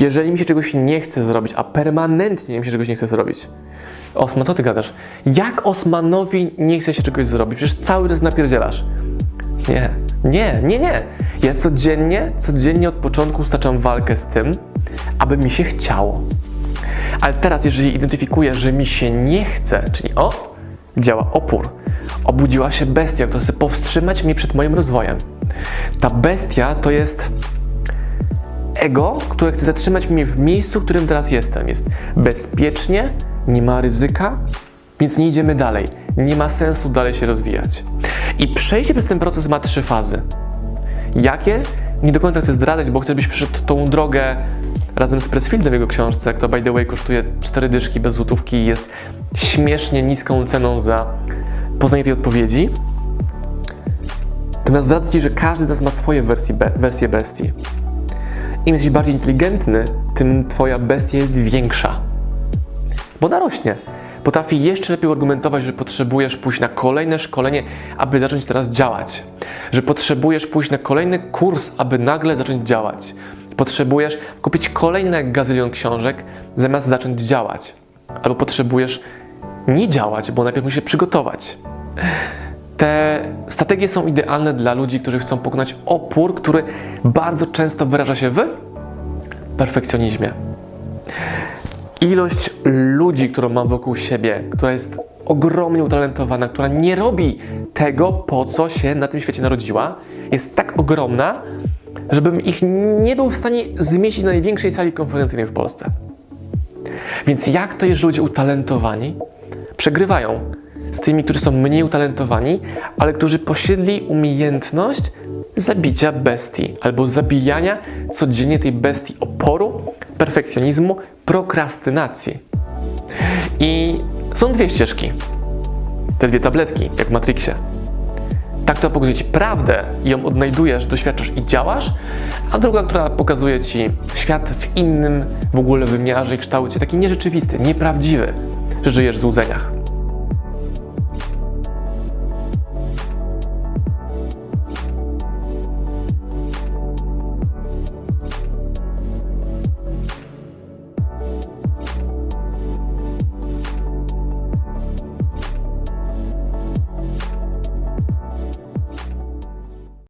Jeżeli mi się czegoś nie chce zrobić, a permanentnie mi się czegoś nie chce zrobić. Osman, co ty gadasz? Jak Osmanowi nie chce się czegoś zrobić? Przecież cały czas napierdzielasz. Nie, nie, nie, nie. Ja codziennie, codziennie od początku staczam walkę z tym, aby mi się chciało. Ale teraz, jeżeli identyfikuję, że mi się nie chce, czyli o, działa opór, obudziła się bestia, która chce powstrzymać mnie przed moim rozwojem. Ta bestia to jest ego, które chce zatrzymać mnie w miejscu, w którym teraz jestem. Jest bezpiecznie, nie ma ryzyka, więc nie idziemy dalej. Nie ma sensu dalej się rozwijać. I przejście przez ten proces ma trzy fazy. Jakie? Nie do końca chcę zdradzać, bo chcę, żebyś przeszedł tą drogę razem z Pressfieldem w jego książce, która by the way kosztuje 4 dyszki bez złotówki i jest śmiesznie niską ceną za poznanie tej odpowiedzi. Natomiast zdradzę Ci, że każdy z nas ma swoje wersje, be, wersje bestii. Im jesteś bardziej inteligentny, tym Twoja bestia jest większa. Bo narośnie. Potrafi jeszcze lepiej argumentować, że potrzebujesz pójść na kolejne szkolenie, aby zacząć teraz działać. Że potrzebujesz pójść na kolejny kurs, aby nagle zacząć działać. Potrzebujesz kupić kolejne gazylion książek, zamiast zacząć działać. Albo potrzebujesz nie działać, bo najpierw musisz się przygotować. Te strategie są idealne dla ludzi, którzy chcą pokonać opór, który bardzo często wyraża się w perfekcjonizmie. Ilość ludzi, którą mam wokół siebie, która jest ogromnie utalentowana, która nie robi tego, po co się na tym świecie narodziła, jest tak ogromna, żebym ich nie był w stanie zmieścić na największej sali konferencyjnej w Polsce. Więc jak to jest, że ludzie utalentowani przegrywają z tymi, którzy są mniej utalentowani, ale którzy posiedli umiejętność zabicia bestii albo zabijania codziennie tej bestii oporu, perfekcjonizmu, prokrastynacji. I są dwie ścieżki. Te dwie tabletki, jak w Matrixie. Ta, która pokazuje Ci prawdę i ją odnajdujesz, doświadczasz i działasz, a druga, która pokazuje Ci świat w innym w ogóle wymiarze i kształcie, taki nierzeczywisty, nieprawdziwy, że żyjesz w złudzeniach.